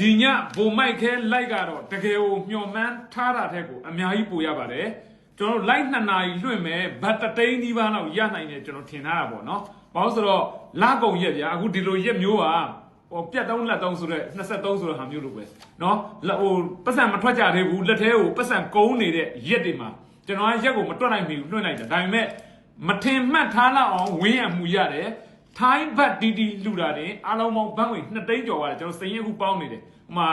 ဒီညဘုံမိုက်ခဲလိုက်ကတော့တကယ်ကိုမျော်မှန်းထားတာတဲ့ကိုအများကြီးပိုရပါတယ်ကျွန်တော်တို့လိုက်နှစ်နာရီလွှင့်မယ်ဘတ်တသိန်းဒီပါလောက်ရနိုင်တယ်ကျွန်တော်ထင်ထားတာပေါ့နော်ဘာလို့ဆိုတော့လကုံရက်ဗျာအခုဒီလိုရက်မျိုးပါဟိုပြတ်တုံးလက်တုံးဆိုတော့23ဆိုတော့ဟာမျိုးလိုပဲနော်လက်ဟိုပတ်စံမထွက်ကြသေးဘူးလက်ထဲကိုပတ်စံကုန်းနေတဲ့ရက်တွေမှာကျွန်တော်ကရက်ကိုမတွက်နိုင်ပြီလွှင့်လိုက်တာဒါပေမဲ့မထင်မှတ်ထားလောက်အောင်ဝင်းရမှုရတယ် ထိုင်းဘတ်တီတီလူတာတင်အားလုံးပေါင်းဘန်းဝင်2သိန်းကျော်ပါတယ်ကျွန်တော်စရင်အခုပေါင်းနေတယ်ဟိုမှာ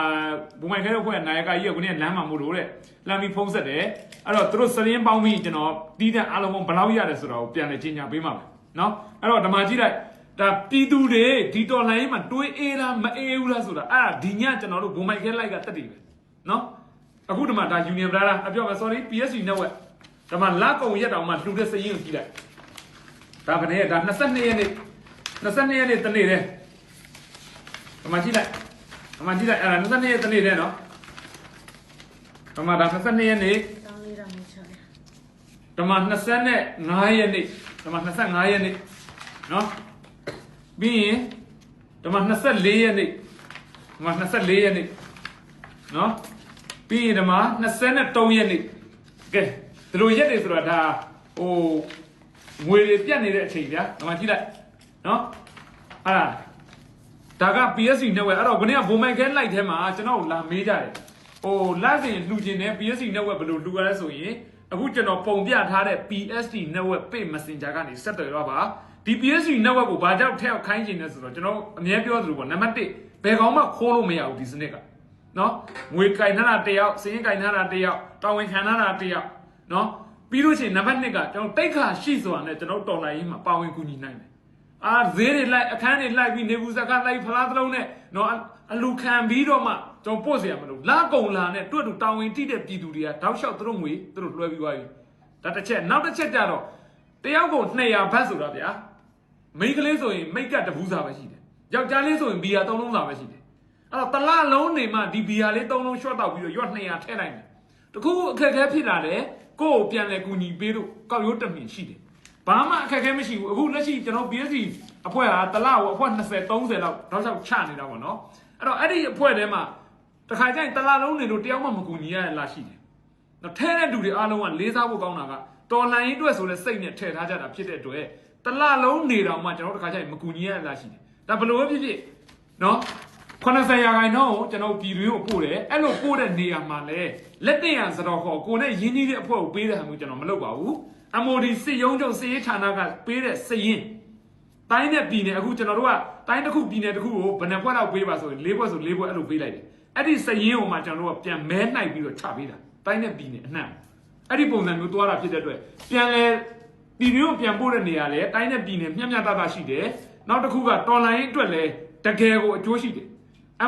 ဘုံမိုင်ခဲတဲ့ဖွဲ့နာယကကြီးကကိုနေ့လမ်းမှာမို့လို့တဲ့လမ်းပြီးဖုံးဆက်တယ်အဲ့တော့သူတို့စရင်ပေါင်းပြီးကျွန်တော်တီးတဲ့အားလုံးပေါင်းဘယ်လောက်ရတယ်ဆိုတော့ပြန်လေချင်းညာပေးမှာပဲเนาะအဲ့တော့ဓမ္မကြီးလိုက်ဒါပြည်သူတွေဒီတော်လိုင်းမှာတွေးအေးလားမအေးဘူးလားဆိုတာအဲ့ဒါဒီညကျွန်တော်တို့ဘုံမိုင်ခဲလိုက်ကတက်တည်ပဲเนาะအခုဒီမှာဒါ Union Brother အပြောမယ် sorry PSC network ဒီမှာလက်ကုံရက်တောင်မှလှူတဲ့စရင်ကိုကြည့်လိုက်ဒါဗနဲ့ဒါ22ရက်နေ့ 22ရက်နေ့တနေ့တည်းအမှကြည့်လိုက်အမှကြည့်လိုက်အဲ့ဒါ22ရက်တနေ့တည်းနော်ဓမ္မဒါ22ရက်နေ့တောင်းလေးတော့မချရဓမ္မ25ရက်နေ့ဓမ္မ25ရက်နေ့နော်ပြီးရင်ဓမ္မ24ရက်နေ့ဓမ္မ24ရက်နေ့နော်ပြီးရင်ဓမ္မ23ရက်နေ့ကဲဒီလိုရက်တွေဆိုတော့ဒါဟိုငွေတွေပြတ်နေတဲ့အချိန်ဗျာဓမ္မကြည့်လိုက်နော် အဲ့ဒါဒါက PSC network အဲ့တော့ခုနေ့ကဘုံမိုက်ခဲလိုက်ထဲမှာကျွန်တော်လာမေးကြတယ်ဟိုလက်စင်လှူခြင်းနဲ့ PSC network ဘယ်လိုလှူရလဲဆိုရင်အခုကျွန်တော်ပုံပြထားတဲ့ PSD network pay messenger ကနေဆက်သွယ်တော့ပါဒီ PSD network ကိုဘာကြောင့်ထည့်ခိုင်းခြင်းလဲဆိုတော့ကျွန်တော်အများပြောသလိုပေါ့နံပါတ်1ဘယ်ကောင်မှခိုးလို့မရဘူးဒီစနစ်ကနော်ငွေကင်ထားတာတစ်ယောက်စရင်ကင်ထားတာတစ်ယောက်တာဝန်ခံထားတာတစ်ယောက်နော်ပြီးလို့ရှိရင်နံပါတ်2ကကျွန်တော်တိတ်ခါရှိစွာနဲ့ကျွန်တော်တော်လိုင်းရေးမှာပါဝင်ကူညီနိုင်တယ် အာဈေးတွေလိုက်အခန်းတွေလိုက်ပြီးနေဘူးစကားလိုက်ဖလားသလုံးနဲ့နော်အအလူခံပြီးတော့မှကျွန်တော်ပို့เสียမလို့လာကုံလာနဲ့တွတ်တူတောင်းဝင်တိတဲ့ပြည်သူတွေကတောက်လျှောက်သူတို့ငွေသူတို့လွှဲပြီးသွားပြီဒါတစ်ချက်နောက်တစ်ချက်ကြတော့တယောက်ကို200ဘတ်ဆိုတာဗျာမိန်းကလေးဆိုရင်မိတ်ကတ်တပူးစာပဲရှိတယ်ယောက်ျားလေးဆိုရင်ဘီယာ3လုံးစာပဲရှိတယ်အဲ့တော့တလလုံးနေမှဒီဘီယာလေး3လုံးရှော့တောက်ပြီးတော့ရွက်200ထည့်လိုက်တယ်တခုခုအခက်အခဲဖြစ်လာတယ်ကိုယ့်ကိုပြန်လဲကူညီပေးလို့ကောက်ရိုးတက်မြင်ရှိတယ် ဘာမှအခက်အခဲမရှိဘူးအခုလက်ရှိကျွန်တော် BSC အဖွဲ့ဟာတလားကိုအဖွဲ့20 30လောက်တော့ဆောက်ချနေတာပေါ့နော်အဲ့တော့အဲ့ဒီအဖွဲ့ထဲမှာတစ်ခါကျရင်တလားလုံးနေလို့တယောက်မှမကူညီရတဲ့လားရှိတယ်နော်ထဲတဲ့လူတွေအားလုံးကလေးစားဖို့ကောင်းတာကတော်လှန်ရေးအတွက်ဆိုလဲစိတ်နဲ့ထည့်ထားကြတာဖြစ်တဲ့အတွက်တလားလုံးနေတော့မှကျွန်တော်တစ်ခါကျရင်မကူညီရတဲ့လားရှိတယ်ဒါဘယ်လိုပဲဖြစ်ဖြစ်နော်90ရာခိုင်နှုန်းကိုကျွန်တော်ပြည်တွင်းကိုပို့တယ်အဲ့လိုပို့တဲ့နေရာမှာလဲလက်တင်ရစတော့ခေါ်ကိုနဲ့ရင်းနှီးတဲ့အဖွဲ့ကိုပေးတဲ့ဟာမျိုးကျွန်တော်မလုပ်ပါဘူး MOD စစ်ရုံးချုပ်စစ်ရေးဌာနကပေးတဲ့စရင်တိုင်းနဲ့ပြည်နယ်အခုကျွန်တော်တို့ကတိုင်းတစ်ခုပြည်နယ်တစ်ခုကိုဘယ်နှဘွက်လောက်ပေးပါဆိုရင်၄ဘွက်ဆို၄ဘွက်အဲ့လိုပေးလိုက်တယ်အဲ့ဒီစရင်ကိုမှကျွန်တော်တို့ကပြန်မဲနှိုက်ပြီးတော့ချပေးတာတိုင်းနဲ့ပြည်နယ်အနှံ့အဲ့ဒီပုံစံမျိုးသွားတာဖြစ်တဲ့အတွက်ပြန်လဲပြည်မျိုးပြန်ပို့တဲ့နေရာလဲတိုင်းနဲ့ပြည်နယ်မျှမျှတတရှိတယ်နောက်တစ်ခုကတော်လိုင်းအတွက်လဲတကယ်ကိုအကျိုးရှိတယ်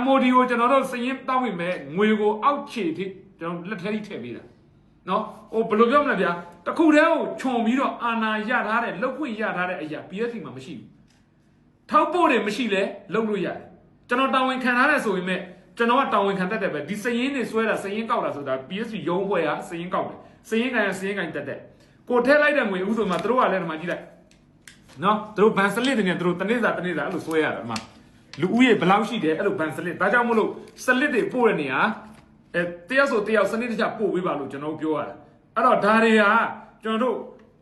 MOD ကိုကျွန်တော်တို့စရင်တောင်းဝင်မဲ့ငွေကိုအောက်ခြေထိကျွန်တော်လက်ထဲထိထည့်ပေးတာ နော်ဟိုဘယ်လိုပြောမလဲဗျာတခုတည်းကိုခြုံပြီးတော့အာနာရထားတဲ့လောက်ခွင့်ရထားတဲ့အရာ PSC မှာမရှိဘူးထောက်ဖို့တွေမရှိလဲလုပ်လို့ရတယ်ကျွန်တော်တာဝန်ခံထားတဲ့ဆိုရင်မဲ့ကျွန်တော်ကတာဝန်ခံတတ်တယ်ပဲဒီစရင်တွေဆွဲတာစရင်ကောက်တာဆိုတာ PSC ရုံးဘွဲကစရင်ကောက်တယ်စရင်ကန်ကစရင်ကန်တက်တယ်ကိုထည့်လိုက်တဲ့ငွေဥဆိုမှတို့ကလည်းဒီမှာကြည့်လိုက်နော်တို့ဘန်စလစ်တွေနဲ့တို့တနေ့စာတနေ့စာအဲ့လိုဆွဲရတယ်အမလူဦးရေဘယ်လောက်ရှိတယ်အဲ့လိုဘန်စလစ်ဒါကြောင့်မလို့စလစ်တွေပို့တဲ့နေရာ အဲတယောက်ဆိုတယောက်စနစ်တကျပို့ပေးပါလို့ကျွန်တော်ပြောရတာအဲ့တော့ဒါတွေကကျွန်တော်တို့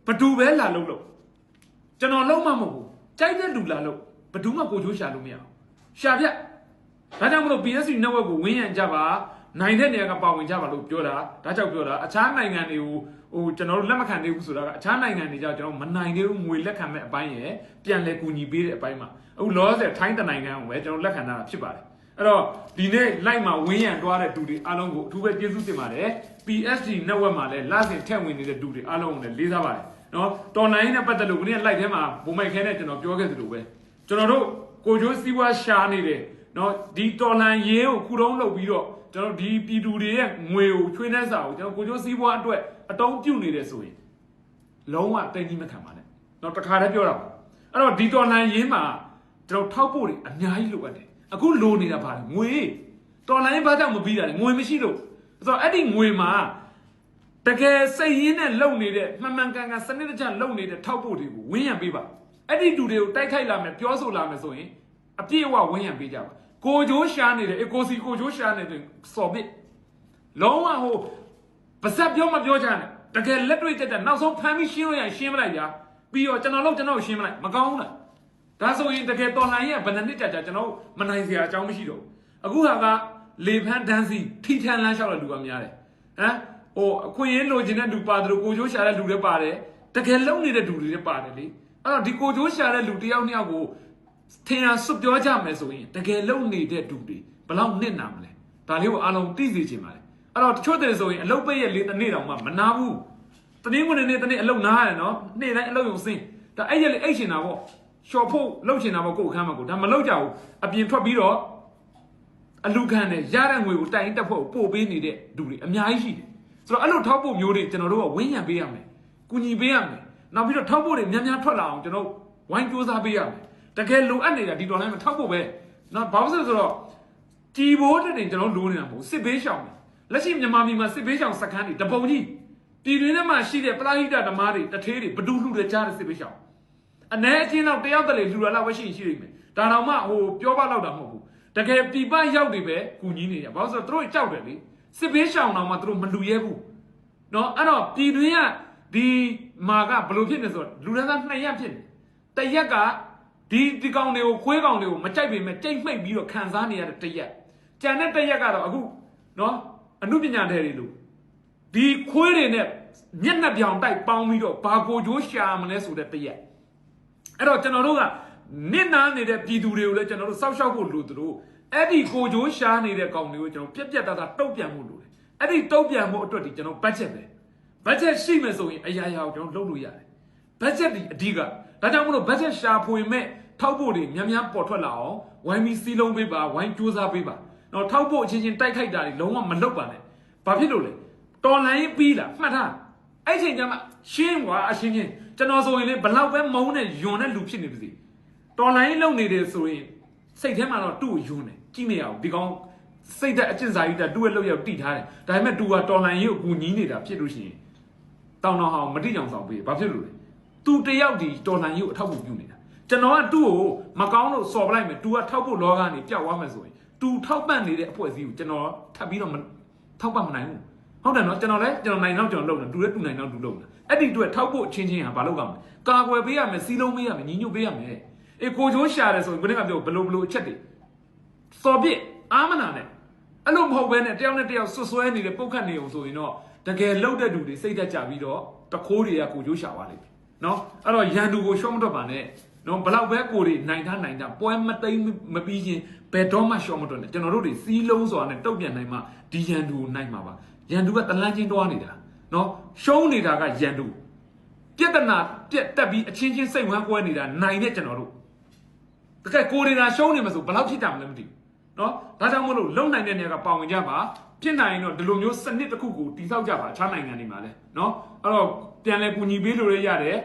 ဘဒူပဲလာလို့လို့ကျွန်တော်လုံးမမဟုတ်ဘူးကြိုက်တဲ့လူလာလို့ဘဒူမှကိုချိုးရှာလို့မရအောင်ရှာပြဒါကြောင့်မလို့ PSC network ကိုဝင်းရံကြပါနိုင်တဲ့နေရာကပါဝင်ကြပါလို့ပြောတာဒါကြောင့်ပြောတာအခြားနိုင်ငံတွေကိုဟိုကျွန်တော်တို့လက်မခံသေးဘူးဆိုတာကအခြားနိုင်ငံတွေကြောင့်ကျွန်တော်မနိုင်သေးဘူးငွေလက်ခံမဲ့အပိုင်းရယ်ပြန်လဲကူညီပေးတဲ့အပိုင်းမှာအခုလောဆယ်ထိုင်းတနိုင်ငံကိုပဲကျွန်တော်လက်ခံထားတာဖြစ်ပါတယ် အဲ့တော့ဒီနေ့လိုက်မှာဝင်းရံတွားတဲ့တူတွေအားလုံးကိုအထူးပဲကျေးဇူးတင်ပါတယ် PSD network မှာလည်းလဆင်ထက်ဝင်နေတဲ့တူတွေအားလုံးကိုလည်းလေးစားပါတယ်နော်တော်လိုင်းနဲ့ပတ်သက်လို့ခုနေ့လိုက်ထဲမှာဘုံမိုက်ခဲနဲ့ကျွန်တော်ပြောခဲ့သလိုပဲကျွန်တော်တို့ကိုကျိုးစီးပွားရှာနေတယ်နော်ဒီတော်လိုင်းရေးကိုခုတုံးလုပ်ပြီးတော့ကျွန်တော်ဒီပြည်သူတွေရဲ့ငွေကိုချွေးနှက်စာကိုကျွန်တော်ကိုကျိုးစီးပွားအတွက်အတုံးပြုတ်နေတယ်ဆိုရင်လုံးဝတိတ်ကြီးမခံပါနဲ့တော့တခါတည်းပြောတာပါအဲ့တော့ဒီတော်လိုင်းရေးမှာကျွန်တော်ထောက်ဖို့တွေအများကြီးလိုအပ်တယ် အခုလိုနေတာပါလေငွေတော်လိုင်းဘာကြောင့်မပြီးတာလဲငွေမရှိလို့ဆိုတော့အဲ့ဒီငွေမှာတကယ်စိတ်ရင်းနဲ့လုံနေတဲ့မှန်မှန်ကန်ကန်စနစ်တကျလုံနေတဲ့ထောက်ဖို့တွေကိုဝင်းရံပေးပါအဲ့ဒီတူတွေကိုတိုက်ခိုက်လာမယ်ပြောဆိုလာမယ်ဆိုရင်အပြည့်အဝဝင်းရံပေးကြပါကိုဂျိုးရှာနေတယ်အေကိုစီကိုဂျိုးရှာနေတယ်စော်ပစ်လုံးဝဟိုပါစက်ပြောမပြောချင်တယ်တကယ်လက်တွေ့တက်တက်နောက်ဆုံးဖမ်းပြီးရှင်းလို့ရရင်ရှင်းမလိုက်ညာပြီးတော့ကျွန်တော်တို့ကျွန်တော်ရှင်းမလိုက်မကောင်းဘူးလား ဒါဆိုရင်တကယ်တော်လှန်ရေးကဘယ်နှစ်နှစ်ကြာကြာကျွန်တော်မနိုင်စရာအကြောင်းမရှိတော့ဘူးအခုဟာကလေဖန်းဒန်းစီထိထန်လန်းလျှောက်တဲ့လူကများတယ်ဟမ်ဟိုအခွင့်အရေးလိုချင်တဲ့လူပါတယ်လို့ကိုချိုးရှာတဲ့လူတွေပါတယ်တကယ်လုံနေတဲ့လူတွေလည်းပါတယ်လေအဲ့တော့ဒီကိုချိုးရှာတဲ့လူတစ်ယောက်နှစ်ယောက်ကိုထင်ရစွတ်ပြောကြမယ်ဆိုရင်တကယ်လုံနေတဲ့လူတွေဘယ်လောက်နစ်နာမလဲဒါလေးကိုအားလုံးသိစေချင်ပါတယ်အဲ့တော့တချို့တဲ့ဆိုရင်အလုတ်ပိတ်ရဲ့လေးတစ်နေ့တောင်မှမနာဘူးတနည်းဝင်နေတနေ့အလုတ်နားရတယ်နော်နေ့တိုင်းအလုတ်ရုံစင်းဒါအဲ့ရက်လေးအိတ်ချင်တာပေါ့ လျှော်ဖို့လှုပ်ချင်တာပေါ့ကိုယ်အခန်းမှာကိုဒါမလှုပ်ကြဘူးအပြင်ထွက်ပြီးတော့အလူခံနဲ့ရတဲ့ငွေကိုတိုင်တက်ဖို့ပို့ပေးနေတဲ့လူတွေအများကြီးရှိတယ်ဆိုတော့အဲ့လိုထောက်ဖို့မျိုးတွေကျွန်တော်တို့ကဝင်းရံပေးရမယ်ကူညီပေးရမယ်နောက်ပြီးတော့ထောက်ဖို့တွေများများထွက်လာအောင်ကျွန်တော်ဝိုင်းကြိုးစားပေးရမယ်တကယ်လိုအပ်နေတာဒီတော်လိုင်းမှာထောက်ဖို့ပဲနော်ဘာလို့လဲဆိုတော့ကြည်ဘိုးတဲ့တင်ကျွန်တော်လိုနေတာမဟုတ်စစ်ဘေးရှောင်လက်ရှိမြန်မာပြည်မှာစစ်ဘေးရှောင်စခန်းတွေတပုံကြီးပြည်တွင်းထဲမှာရှိတဲ့ပလာဟိတဓမ္မတွေတထေးတွေဘဒူလူတွေကြားတဲ့စစ်ဘေးရှောင် အ ਨੇ အချင်းတော့တယောက်တလေလူရလာဝက်ရှိရင်ရှိနေမယ်ဒါတော့မှဟိုပြောပါတော့တာမဟုတ်ဘူးတကယ်ပြပရောက်တွေပဲကူညီနေရဘာလို့ဆိုတော့သူတို့ကြောက်တယ်လေစစ်ဘေးရှောင်တော့မှသူတို့မလူရဲဘူးเนาะအဲ့တော့ပြည်တွင်းကဒီမာကဘယ်လိုဖြစ်နေဆိုတော့လူရသားနှစ်ရက်ဖြစ်နေတရက်ကဒီဒီကောင်တွေကိုခွေးကောင်တွေကိုမကြိုက်ပေမဲ့ကြိတ်မှိတ်ပြီးတော့ခံစားနေရတဲ့တရက်ကြံတဲ့တရက်ကတော့အခုเนาะအမှုပညာတဲ့တွေလို့ ဒီခွေးတွေနဲ့မျက်နှာပြောင်တိုက်ပေါင်းပြီးတော့ဘာကိုကြိုးရှာမလဲဆိုတဲ့တရက် အဲ့တော့ကျွန်တော်တို့ကနစ်နာနေတဲ့ပြည်သူတွေကိုလည်းကျွန်တော်တို့စောက်ရှောက်ဖို့လိုသလိုအဲ့ဒီကိုကြိုးရှာနေတဲ့ကောင်တွေကိုကျွန်တော်ပြက်ပြက်သားသားတုတ်ပြန်ဖို့လိုတယ်အဲ့ဒီတုတ်ပြန်ဖို့အတွက်ဒီကျွန်တော်ဘတ်ဂျက်ပဲဘတ်ဂျက်ရှိမယ်ဆိုရင်အရာရာကိုကျွန်တော်လုပ်လို့ရတယ်ဘတ်ဂျက်ဒီအဓိကဒါကြောင့်မလို့ဘတ်ဂျက်ရှာဖွေမဲ့ထောက်ဖို့တွေများများပေါ်ထွက်လာအောင်ဝိုင်းပြီးစီးလုံးပေးပါဝိုင်းကြိုးစားပေးပါတော့ထောက်ဖို့အချင်းချင်းတိုက်ခိုက်တာတွေလုံးဝမလုပ်ပါနဲ့ဘာဖြစ်လို့လဲတော်လိုင်းပြီးလာမှတ်ထားအဲ့ချိန်ကျမှရှင်းကွာအရှင်းချင်း ကျွန်တော်ဆိုရင်လေဘလောက်ပဲမုန်းနဲ့ယွန်တဲ့လူဖြစ်နေပါစေတော်လိုင်းလုံနေတယ်ဆိုရင်စိတ်ထဲမှာတော့သူ့ကိုယွန်တယ်ကြည့်မရဘူးဒီကောင်စိတ်သက်အကျင့်စာကြီးတက်သူ့ရဲ့လောက်ရောက်တိထားတယ်ဒါပေမဲ့သူကတော်လိုင်းရေးကိုကူညီနေတာဖြစ်လို့ရှိရင်တောင်းတော့ဟောင်းမတိကြောင်ဆောင်ပေးဘာဖြစ်လို့လဲသူတယောက်ဒီတော်လိုင်းရေးကိုအထောက်အကူပြုနေတာကျွန်တော်ကသူ့ကိုမကောင်းလို့စော်ပလိုက်မယ် तू ကထောက်ဖို့လောကနေပျောက်သွားမယ်ဆိုရင် तू ထောက်ပံ့နေတဲ့အဖွဲ့အစည်းကိုကျွန်တော်ထပ်ပြီးတော့မထောက်ပံ့မနိုင်ဘူး ဟုတ်တယ်နော်ကျွန်တော်လည်းကျွန်တော်နိုင်တော့ကျွန်တော်လုပ်တယ်တူလည်းတူနိုင်တော့တူလုပ်တယ်အဲ့ဒီအတွက်ထောက်ဖို့အချင်းချင်းဟာဘာလုပ်ကြမလဲကာကွယ်ပေးရမယ်စီလုံးပေးရမယ်ညီညွတ်ပေးရမယ်အေးကိုချိုးရှာတယ်ဆိုရင်ဘယ်နဲ့ကပြောဘလို့ဘလို့အချက်တွေစော်ပြစ်အာမနာနဲ့အဲ့လိုမဟုတ်ဘဲနဲ့တယောက်နဲ့တယောက်ဆွဆွဲနေတယ်ပုတ်ခတ်နေအောင်ဆိုရင်တော့တကယ်လှုပ်တဲ့လူတွေစိတ်သက်ကြပြီးတော့တခိုးတွေကကိုချိုးရှာပါလိမ့်မယ်နော်အဲ့တော့ရန်သူကိုရှော့မတော့ပါနဲ့နော်ဘလောက်ပဲကိုတွေနိုင်ထားနိုင်တာပွဲမသိမ်းမပြီးချင်းဘယ်တော့မှရှော့မတော့နဲ့ကျွန်တော်တို့တွေစီးလုံးစွာနဲ့တုတ်ပြန်နိုင်မှဒီရန်သူကိုနိုင်မှာပါ ရန်သူကတလန်းချင်းတွားနေတာနော်ရှုံးနေတာကရန်သူပြက်တနာပြက်တက်ပြီးအချင်းချင်းစိတ်ဝမ်းကွဲနေတာနိုင်တဲ့ကျွန်တော်တို့တကယ်ကိုရီနာရှုံးနေမှာဆိုဘယ်လောက်ဖြစ်တာမလဲမသိဘူးနော်ဒါကြောင့်မလို့လုံနိုင်တဲ့နေရာကပါဝင်ကြပါဖြစ်နိုင်ရင်တော့ဒီလိုမျိုးစနစ်တစ်ခုကိုတည်ဆောက်ကြပါအခြားနိုင်ငံတွေမှာလဲနော်အဲ့တော့ပြန်လဲကူညီပေးလို့ရရတယ်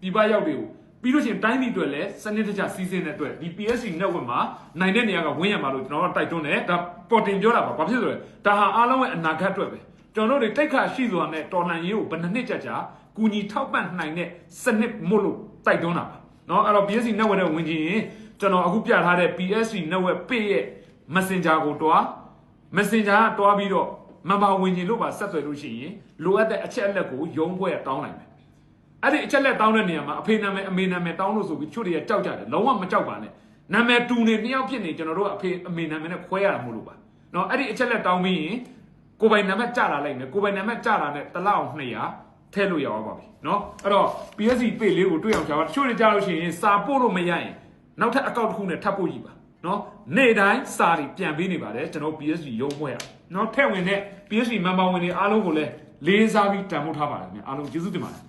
ပြပရောက်တွေကို ပြီးလို့ရှိရင်တိုင်းပြည်အတွက်လည်းစနစ်တကျစီစဉ်တဲ့အတွက်ဒီ PSC network မှာနိုင်တဲ့နေရာကဝင်းရမှာလို့ကျွန်တော်တို့တိုက်တွန်းတယ်ဒါပေါ်တင်ပြောတာပါဘာဖြစ်လို့လဲဒါဟာအားလုံးရဲ့အနာဂတ်အတွက်ပဲကျွန်တော်တို့တွေတိတ်ခါရှိစွာနဲ့တော်လှန်ရေးကိုဘယ်နှစ်နှစ်ကြာကြာကူညီထောက်ပံ့နိုင်တဲ့စနစ်မို့လို့တိုက်တွန်းတာပါเนาะအဲ့တော့ PSC network နဲ့ဝင်ကြည့်ရင်ကျွန်တော်အခုပြထားတဲ့ PSC network page ရဲ့ Messenger ကိုတွား Messenger ကတွားပြီးတော့မမဝင်ကြည့်လို့ပါဆက်သွယ်လို့ရှိရင်လိုအပ်တဲ့အချက်အလက်ကိုရုံးပွဲကတောင်းနိုင်မယ် အဲ့ဒီအချက်လက်တောင်းတဲ့နေရာမှာအဖေနာမည်အမေနာမည်တောင်းလို့ဆိုပြီးချွတ်တွေကကြောက်ကြတယ်လုံးဝမကြောက်ပါနဲ့နာမည်တူနေနှစ်ယောက်ဖြစ်နေကျွန်တော်တို့ကအဖေအမေနာမည်နဲ့ခွဲရတာမဟုတ်လို့ပါနော်အဲ့ဒီအချက်လက်တောင်းပြီးရင်ကိုပိုင်နာမည်ကြလာလိုက်မယ်ကိုပိုင်နာမည်ကြလာတဲ့တလောက်200ထည့်လို့ရအောင်ပါပြီနော်အဲ့တော့ PSC page လေးကိုတွေ့အောင်ရှာပါတချို့တွေကြလို့ရှိရင်စာပို့လို့မရရင်နောက်ထပ်အကောင့်တစ်ခုနဲ့ထပ်ပို့ကြည့်ပါနော်နေ့တိုင်းစာတွေပြန်ပေးနေပါတယ်ကျွန်တော် PSC ရုံးပွဲရနော်ထည့်ဝင်တဲ့ PSC member ဝင်တွေအားလုံးကိုလည်းလေးစားပြီးတန်ဖိုးထားပါတယ်ခင်ဗျအားလုံးကျေးဇူးတင်ပါတယ်